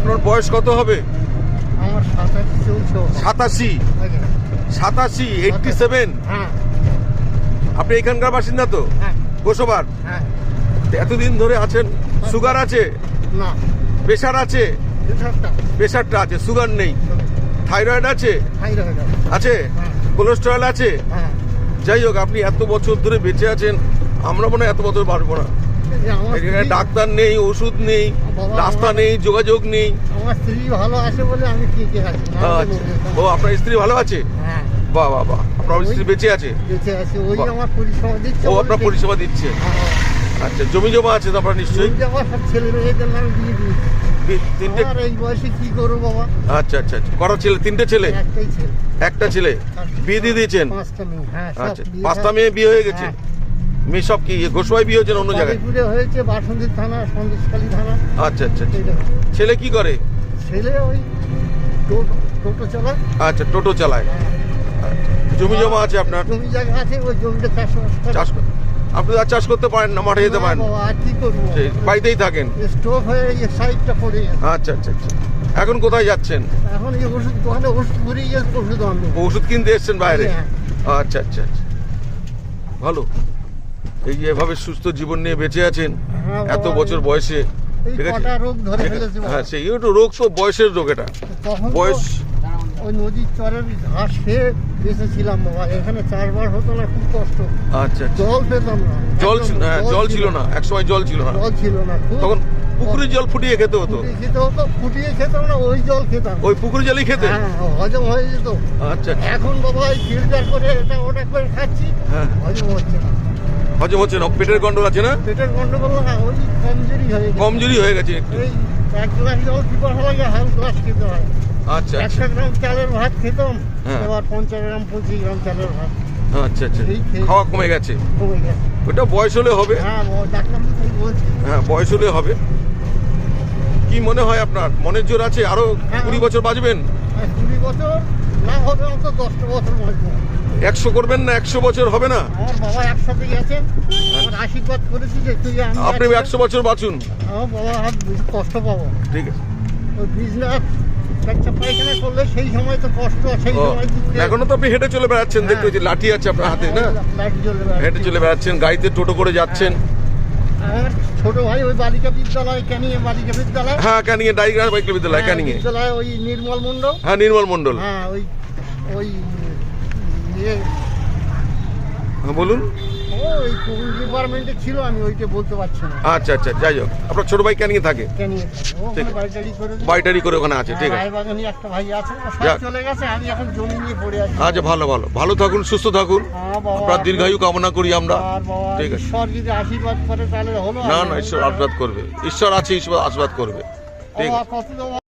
আপনার বয়স কত হবে? আমার সাতাশি সাতাশি। এইটটি সেভেন হ্যাঁ। আপনি এখানকার বাসিন্দা তো? হ্যাঁ। গোসবার? হ্যাঁ। এতদিন ধরে আছেন? সুগার আছে? না। প্রেশার আছে? প্রেশারটা। আছে সুগার নেই। থাইরয়েড আছে? আছে। কোলেস্টেরল আছে? যাই হোক আপনি এত বছর ধরে বেঁচে আছেন আমরা মনে হয় এত বছর পারব না। এখানে ডাক্তার নেই ওষুধ নেই রাস্তা নেই যোগাযোগ নেই। আমার স্ত্রী ভালো আছে বলে আমি আছি? আচ্ছা। ও আপনার স্ত্রী ভালো আছে? হ্যাঁ। বাহ বাহ বাহ। আপনার স্ত্রী বেঁচে আছে? বেঁচে আছে। ওই আমার পরিষেবা দিচ্ছে ও আপনার পরিষেবা দিচ্ছে? হ্যাঁ। আচ্ছা জমি জমা আছে তো আপনার নিশ্চয়ই? আমার সব ছেলে মেয়েদের নামে দিয়ে তিনটে আর এই বয়সে কি করব বাবা? আচ্ছা আচ্ছা আচ্ছা। কটা ছেলে? তিনটে ছেলে? একটাই ছেলে। একটা ছেলে। বিয়ে দিয়ে দিয়েছেন? পাঁচটা মেয়ে। হ্যাঁ আচ্ছা পাঁচটা মেয়ে বিয়ে হয়ে গেছে? হ্যাঁ। মেয়ে সব কি ঘোষবাই বিয়ে হয়েছেন অন্য জায়গায়? হয়েছে বাসন্তী থানা সন্দেশখালী থানা। আচ্ছা আচ্ছা আচ্ছা। ছেলে কি করে? ছেলে ওই টোটো টোটো চালায়। আচ্ছা টোটো চালায়। আচ্ছা। জমি জমা আছে আপনার? জমি জায়গা আছে ওই জমিতে চাষবাস করে। চাষ কর- আপনি আর চাষ করতে পারেন না মাঠে যেতে পারেন? আর কি করব? বাড়িতেই থাকেন? স্টোভ হয়ে এই সাইডটা পড়ে আচ্ছা আচ্ছা আচ্ছা। এখন কোথায় যাচ্ছেন? এখন এই ওষুধ দোকানে ওষুধ ঘুরিয়ে গেছে ওষুধ আনলো ওষুধ কিনতে এসছেন বাইরে? হ্যাঁ। আচ্ছা আচ্ছা আচ্ছা। ভালো। এই এভাবে সুস্থ জীবন নিয়ে বেঁচে আছেন হ্যাঁ এত বছর বয়সে এই ঠিক আছে? হ্যাঁ সেই একটু রোগ তো বয়সের রোগ এটা। বয়স। ওই নদীর চরের ঘাস খেয়ে বেঁচেছিলাম বাবা। এখানে চারবার হতো না খুব কষ্ট। আচ্ছা আচ্ছা। জল পেতাম না। জল হ্যাঁ জল ছিল। না এক সময় জল ছিল না। জল ছিল না তখন পুকুরের জল ফুটিয়ে খেতে হতো? খেতে হতো ফুটিয়ে খেতাম না ওই জল খেতাম। ওই পুকুরের জলই খেতে? হ্যাঁ হজম হয়ে যেত। আচ্ছা আচ্ছা। এখন বাবা ওই ফিল্টার করে এটা ওটা করে খাচ্ছি হ্যাঁ। হজম হচ্ছে না। হজম হচ্ছে না পেটের গন্ডল আছে না? পেটের গন্ডগোল ওই কমজোরি হয়ে গেছে। কমজোরি হয়ে গেছে একটু। এই এক গ্লাস জল পিপাসা লাগে হাফ গ্লাস খেতে হয়। আচ্ছা আচ্ছা। একশো গ্রাম চালের ভাত খেতাম হ্যাঁ। এবার পঞ্চাশ গ্রাম পঁচিশ গ্রাম চালের ভাত। আচ্ছা আচ্ছা। এই খাওয়া কমে গেছে। কমে গেছে। ওটা বয়স হলে হবে? হ্যাঁ ডাক্তার হ্যাঁ বয়স হলে হবে। কি মনে হয় আপনার? মনের জোর আছে? আরও হ্যাঁ। কুড়ি বছর বাঁচবেন? কুড়ি বছর হবে অত দশটা বছর বাঁচবো একশো করবেন না একশো বছর হবে না? আমার বাবা একসাথে আমার আশীর্বাদ করেছি যে তুই আমি আপনি একশো বছর বাঁচুন। আমার বাবা আর কষ্ট পাবো ঠিক আছে। ওই বিজনেস পায়খানা করলে সেই সময় তো কষ্ট সেই সময় এখনও তো আপনি হেঁটে চলে বেড়াচ্ছেন দেখতে হ্যাঁ। লাঠি আছে আপনার হাতে না। হেঁটে চলে বেড়াচ্ছেন গাড়িতে টোটো করে যাচ্ছেন। আমার ছোট ভাই ওই বালিকা বিদ্যালয় ক্যানিং বালিকা বিদ্যালয়? হ্যাঁ ক্যানিংয়ে ডাইগ্রাম বাইকেল বিদ্যালয় হ্যাঁ, ক্যানিংয়ে বিদ্যালয় ওই নির্মল মণ্ডল। হ্যাঁ নির্মল মণ্ডল। হ্যাঁ ওই ওই ইয়ে হ্যাঁ, বলুন ওই ডিপার্টমেন্টে ছিল আমি ওইটা বলতে পারছি না। আচ্ছা আচ্ছা যাই হোক। আপনার ছোট ভাই থাকে? ক্যানিং টাড়ি করে বাড়িটারি করে ওখানে আছে ঠিক আছে। একটা ভাই আছে ও সব যাক। চলে গেছে আমি এখন জমি নিয়ে পড়ে আছি। আচ্ছা ভালো ভালো। ভালো থাকুন সুস্থ থাকুন। হ্যাঁ আপনার দীর্ঘায়ু কামনা করি আমরা। ঠিক আছে। ঈশ্বর যদি আশীর্বাদ করে তাহলে হলো না না ঈশ্বর আশীর্বাদ করবে। ঈশ্বর আছে ঈশ্বর আশীর্বাদ করবে। ঠিক আছে।